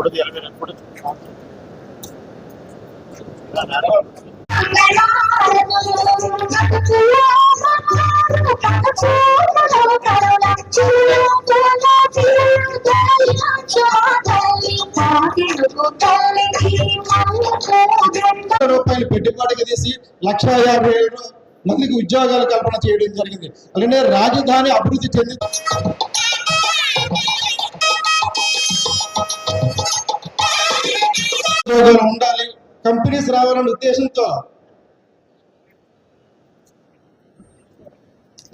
కొడుకు ఎలవేర కొడుకు రూపాయలు పెట్టుబడికి తీసి లక్ష యాభై ఏడు మందికి ఉద్యోగాలు కల్పన చేయడం జరిగింది. అలానే రాజధాని అభివృద్ధి చెంది ఉద్యోగాలు ఉండాలి కంపెనీస్ రావాలనే ఉద్దేశంతో.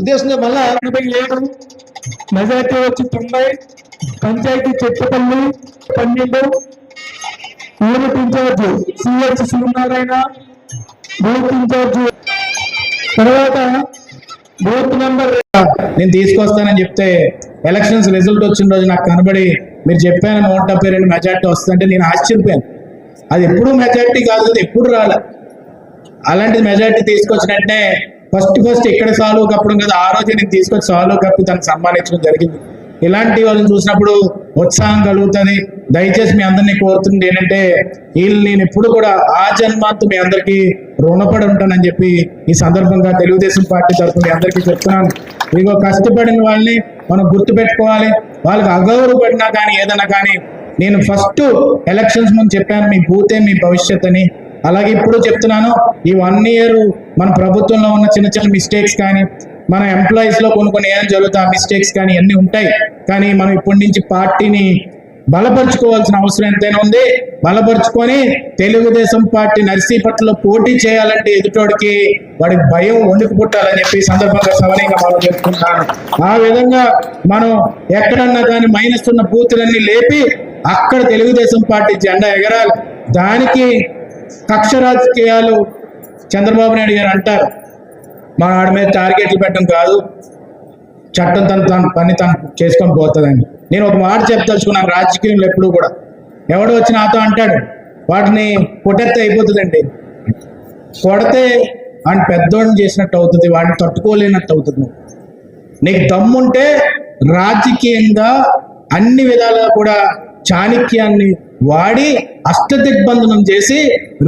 ఉద్దేశంతో మళ్ళా ఎనభై ఏడు మెజార్టీ వచ్చి తొంభై పంచాయతీ చెట్టపల్లి పన్నెండు unit incharge CH Suryanarayana booth incharge. తర్వాత బూత్ నెంబర్ నేను తీసుకొస్తానని చెప్తే ఎలక్షన్స్ రిజల్ట్ వచ్చిన రోజు నాకు కనబడి మీరు చెప్పాను నూట డెబ్బై రెండు మెజార్టీ వస్తుందంటే నేను ఆశ్చర్యపోయాను. అది ఎప్పుడు మెజార్టీ కాదు కదా ఎప్పుడు రాలే. అలాంటి మెజార్టీ తీసుకొచ్చినట్టే ఫస్ట్ ఫస్ట్ ఇక్కడ సాల్వ్ కప్పడం కదా ఆ రోజు నేను తీసుకొచ్చి సాల్వ్ కప్పి తనకు సన్మానించడం జరిగింది. ఇలాంటి వాళ్ళని చూసినప్పుడు ఉత్సాహం కలుగుతుంది. దయచేసి మీ అందరినీ కోరుతుంది ఏంటంటే వీళ్ళు నేను ఎప్పుడు కూడా ఆ జన్మాంతు మీ అందరికీ రుణపడి ఉంటానని చెప్పి ఈ సందర్భంగా తెలుగుదేశం పార్టీ తరఫున మీ అందరికీ చెప్తున్నాను. ఇదిగో కష్టపడిన వాళ్ళని మనం గుర్తుపెట్టుకోవాలి. వాళ్ళకి అగౌరవపడినా కానీ ఏదైనా కానీ నేను ఫస్ట్ ఎలక్షన్స్ ముందు చెప్పాను మీ భూతే మీ భవిష్యత్ అని అలాగే ఇప్పుడు చెప్తున్నాను ఈ వన్ ఇయర్ మన ప్రభుత్వంలో ఉన్న చిన్న చిన్న మిస్టేక్స్ కానీ మన ఎంప్లాయీస్లో కొన్ని కొన్ని ఏం జరుగుతా మిస్టేక్స్ కానీ అన్నీ ఉంటాయి. కానీ మనం ఇప్పటి నుంచి పార్టీని బలపరుచుకోవాల్సిన అవసరం ఎంతైనా ఉంది. బలపరుచుకొని తెలుగుదేశం పార్టీ నర్సీపట్నంలో పోటీ చేయాలంటే ఎదుటోడికి వాడికి భయం వణుకు పుట్టాలని చెప్పి సందర్భంగా సవనీయంగా మనం చెప్తున్నాను. ఆ విధంగా మనం ఎక్కడన్నా కానీ మైనస్ ఉన్న బూతులన్నీ లేపి అక్కడ తెలుగుదేశం పార్టీ జెండా ఎగరాలి. దానికి కక్ష రాజకీయాలు చంద్రబాబు నాయుడు గారు అంటారు. మా ఆడ మీద టార్గెట్లు పెట్టడం కాదు. చట్టం తను తన పని తను చేసుకొని పోతుందండి నేను ఒక మాట చెప్తలుచుకున్నాను రాజకీయంలో ఎప్పుడు కూడా. ఎవడు వచ్చి నాతో అంటాడు వాటిని కొట్టెత్తే అయిపోతుందండి. కొడితే వాడిని పెద్దోడిని చేసినట్టు అవుతుంది వాడిని తట్టుకోలేనట్టు అవుతుంది నీకు దమ్ముంటే రాజకీయంగా అన్ని విధాలుగా కూడా చాణిక్యాన్ని వాడి అష్టదిగ్బంధనం చేసి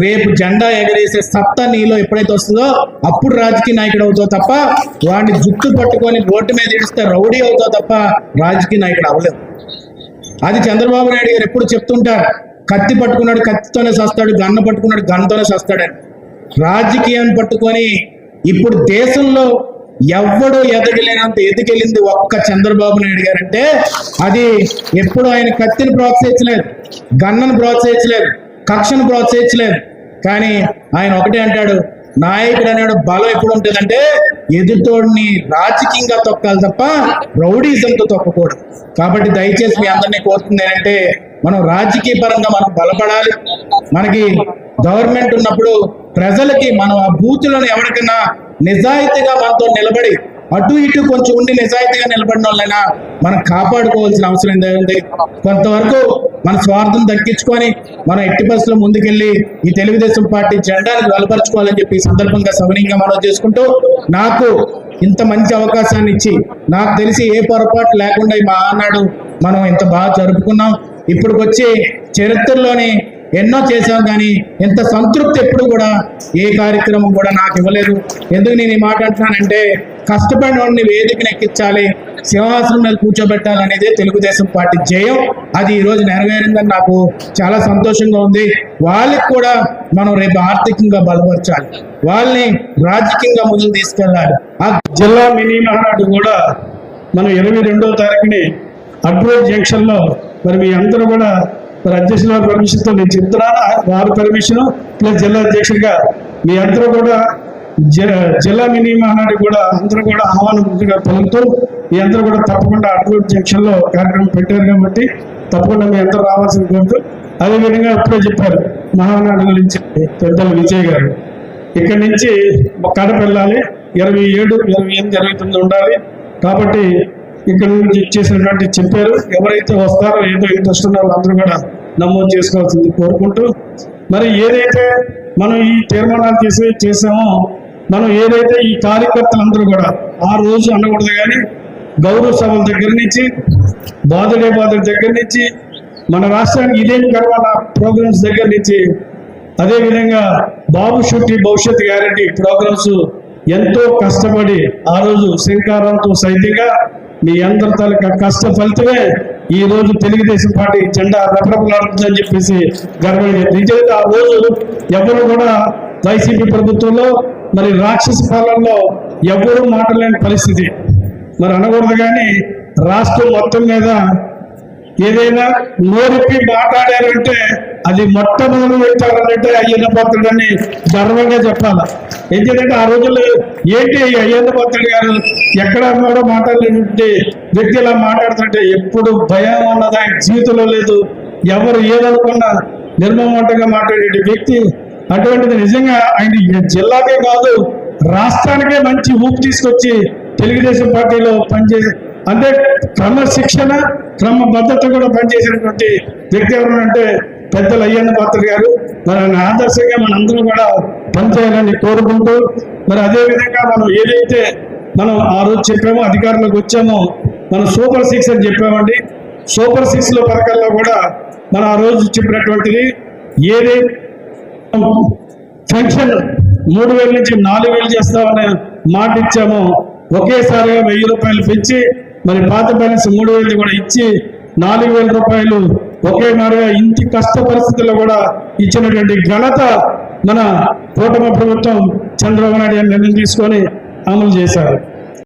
రేపు జెండా ఎగరేసే సత్తా నీలో ఎప్పుడైతే వస్తుందో అప్పుడు రాజకీయ నాయకుడు అవుతావు తప్ప వాడిని జుట్టు పట్టుకొని బోర్డు మీద ఇస్తే రౌడీ అవుతావు తప్ప రాజకీయ నాయకుడు అవ్వలేదు అది చంద్రబాబు నాయుడు గారు ఎప్పుడు చెప్తుంటారు కత్తి పట్టుకున్నాడు కత్తితోనే సస్తాడు గన్న పట్టుకున్నాడు గన్నతోనే సస్తాడని. రాజకీయాన్ని పట్టుకొని ఇప్పుడు దేశంలో ఎవ్వడు ఎదగలేనంత ఎదిగెళ్ళింది ఒక్క చంద్రబాబు నాయుడు గారు అంటే అది ఎప్పుడు ఆయన కత్తిని ప్రోత్సహించలేదు గన్నను ప్రోత్సహించలేదు కక్షను ప్రోత్సహించలేదు. కానీ ఆయన ఒకటే అంటాడు నాయకుడు అనేవాడు బలం ఎప్పుడు ఉంటుందంటే ఎదుటోడిని రాజకీయంగా తొక్కాలి తప్ప రౌడీజంతో తొక్కకూడదు. కాబట్టి దయచేసి మీ అందరినీ కోరుతుంది ఏంటంటే మనం రాజకీయ పరంగా మనం బలపడాలి. మనకి గవర్నమెంట్ ఉన్నప్పుడు ప్రజలకి మనం ఆ బూతులను ఎవరికైనా నిజాయితీగా మనతో నిలబడి అటు ఇటు కొంచెం ఉండి నిజాయితీగా నిలబడిన వాళ్ళైనా మనం కాపాడుకోవాల్సిన అవసరం ఏంటంటే కొంతవరకు మన స్వార్థం దక్కించుకొని మనం ఎట్టి బస్సులో ముందుకెళ్ళి ఈ తెలుగుదేశం పార్టీ జెండాను బలపరచుకోవాలని చెప్పి సందర్భంగా సవనీయంగా మనం చేసుకుంటూ నాకు ఇంత మంచి అవకాశాన్ని ఇచ్చి నాకు తెలిసి ఏ పొరపాటు లేకుండా మా ఆనాడు మనం ఇంత బాగా జరుపుకున్నాం. ఇప్పటికొచ్చి చరిత్రలోని ఎన్నో చేశాం కానీ ఇంత సంతృప్తి ఎప్పుడు కూడా ఏ కార్యక్రమం కూడా నాకు ఇవ్వలేదు. ఎందుకు నేను ఈ మాట అంటున్నానంటే కష్టపడిన వాడిని వేదికను ఎక్కించాలి సింహాసనం మీద కూర్చోబెట్టాలి అనేది తెలుగుదేశం పార్టీ జయం అది ఈరోజు నెరవేరిందని నాకు చాలా సంతోషంగా ఉంది. వాళ్ళకి కూడా మనం రేపు ఆర్థికంగా బలపరచాలి. వాళ్ళని రాజకీయంగా ముందుకు తీసుకెళ్ళాలి. ఆ జిల్లా మినీ మహానాడు కూడా మనం ఇరవై రెండవ తారీఖుని అడ్వైజ్ జంక్షన్లో మరి మీ అందరూ కూడా మరి అధ్యక్షుల వారి పర్మిషన్తో నేను చెప్తున్నాను వారి పర్మిషన్ ప్లస్ జిల్లా అధ్యక్షుడిగా మీ అందరూ కూడా జ- జిల్లా మినీ మహానాడు కూడా అందరూ కూడా ఆహ్వానం ముందుగా పలుకుతూ మీ అందరూ కూడా తప్పకుండా అడ్రోడ్ జంక్షన్లో కార్యక్రమం పెట్టారు కాబట్టి తప్పకుండా మీ అందరూ రావాల్సిన కోరుతూ అదేవిధంగా ఇప్పుడే చెప్పారు మహానాడు గురించి పెద్దలు విజయ్ గారు. ఇక్కడి నుంచి కడప వెళ్ళాలి. ఇరవై ఏడు ఇరవై ఎనిమిది ఇరవై తొమ్మిది ఉండాలి. కాబట్టి ఇక్కడ నుంచి ఇచ్చేసినటువంటి చెప్పారు. ఎవరైతే వస్తారో ఏదో ఇంట్రెస్ట్ ఉన్నారో అందరూ కూడా నమోదు చేసుకోవాల్సింది కోరుకుంటూ మరి ఏదైతే మనం ఈ తీర్మానాలు చేసి చేసామో మనం ఏదైతే ఈ కార్యకర్తలందరూ కూడా ఆ రోజు అనకూడదు కానీ గౌరవ సభల దగ్గర నుంచి బాధుడే బాధల దగ్గర నుంచి మన రాష్ట్రానికి ఇదేం కరోనా ప్రోగ్రామ్స్ దగ్గర నుంచి అదేవిధంగా బాబు షుట్టి భవిష్యత్ గ్యారంటీ ప్రోగ్రామ్స్ ఎంతో కష్టపడి ఆ రోజు శ్రీకారంతో సైతంగా మీ అందరి తాలూకా కష్ట ఫలితమే ఈ రోజు తెలుగుదేశం పార్టీ జెండా రెపరెపలాడుతుందని చెప్పేసి గర్వంగా నిజంగా ఆ రోజు ఎవరు కూడా వైసీపీ ప్రభుత్వంలో మరి రాక్షస పాలనలో ఎవరు మాట్లాడలేని పరిస్థితి. మరి అనకూడదు కానీ రాష్ట్రం మొత్తం మీద ఏదైనా నోరిప్పి మాట్లాడారంటే అది మొట్టమొదటి పెట్టారంటే అయ్యన్న పాత్రుడని గర్వంగా చెప్పాలి. ఎందుకంటే ఆ రోజుల్లో ఏంటి అయ్యన్న పాత్రుడు గారు ఎక్కడ కూడా మాట్లాడలేనటువంటి వ్యక్తి ఇలా మాట్లాడుతుంటే ఎప్పుడు భయం ఉన్నది? ఆయన జీవితంలో లేదు. ఎవరు ఏదనుకున్నా నిర్మమంటంగా మాట్లాడే వ్యక్తి అటువంటిది నిజంగా ఆయన జిల్లాకే కాదు రాష్ట్రానికే మంచి ఊపు తీసుకొచ్చి తెలుగుదేశం పార్టీలో పనిచేసి అంటే క్రమశిక్షణ క్రమబద్ధత కూడా పనిచేసినటువంటి వ్యక్తి ఎవరంటే పెద్దలు అయ్యన్న పాత్ర గారు. మరి ఆయన ఆదర్శంగా మనందరం కూడా పనిచేయాలని కోరుకుంటూ మరి అదేవిధంగా మనం ఏదైతే మనం ఆ రోజు చెప్పామో అధికారంలోకి వచ్చామో మనం సూపర్ సిక్స్ అని చెప్పామండి. సూపర్ సిక్స్లో పథకాల్లో కూడా మనం ఆ రోజు చెప్పినటువంటిది ఏది పెన్షన్ మూడు వేల నుంచి నాలుగు వేలు చేస్తామని మాట ఇచ్చామో ఒకేసారిగా వెయ్యి రూపాయలు పెంచి మరి పాత బ్యాలెన్స్ మూడు వేలు కూడా ఇచ్చి నాలుగు వేల రూపాయలు ఒకే మారిగా ఇంటి కష్ట పరిస్థితుల్లో కూడా ఇచ్చినటువంటి ఘనత మన కూటమి ప్రభుత్వం చంద్రబాబు నాయుడు గారు నిర్ణయం తీసుకొని అమలు చేశారు.